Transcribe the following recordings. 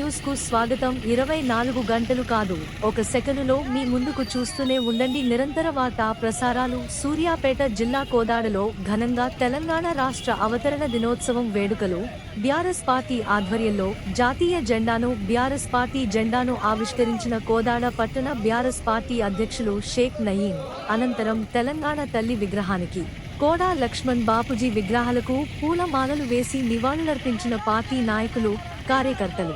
న్యూస్కు స్వాగతం. ఇరవై నాలుగు గంటలు కాదు. ఒక సెకనులో మీ ముందుకు చూస్తూనే ఉండండి నిరంతర వార్తా ప్రసారాలు. సూర్యాపేట జిల్లా కోదాడలో ఘనంగా తెలంగాణ రాష్ట్ర అవతరణ దినోత్సవం వేడుకలు. బీఆర్ఎస్ పార్టీ ఆధ్వర్యంలో జాతీయ జెండాను బీఆర్ఎస్ పార్టీ జెండాను ఆవిష్కరించిన కోదాడ పట్టణ బీఆర్ఎస్ పార్టీ అధ్యక్షులు షేక్ నయీం. అనంతరం తెలంగాణ తల్లి విగ్రహానికి కోడా లక్ష్మణ్ బాపుజీ విగ్రహాలకు పూలమాలలు వేసి నివాళులర్పించిన పార్టీ నాయకులు కార్యకర్తలు.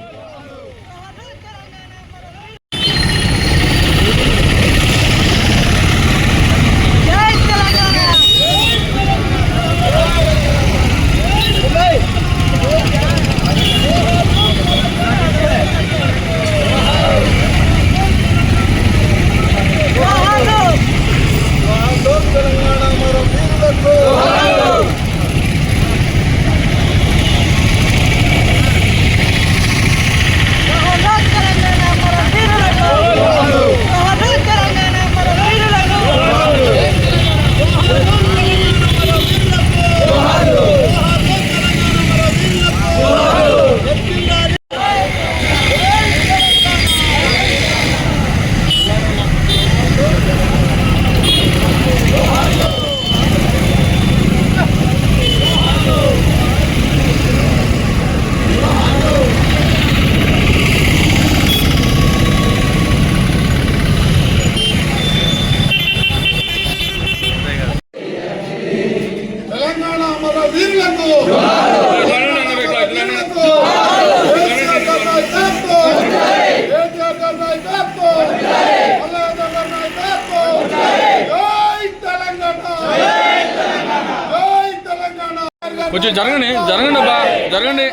కొంచెం జరగండి జరగండి అబ్బా జరగండి.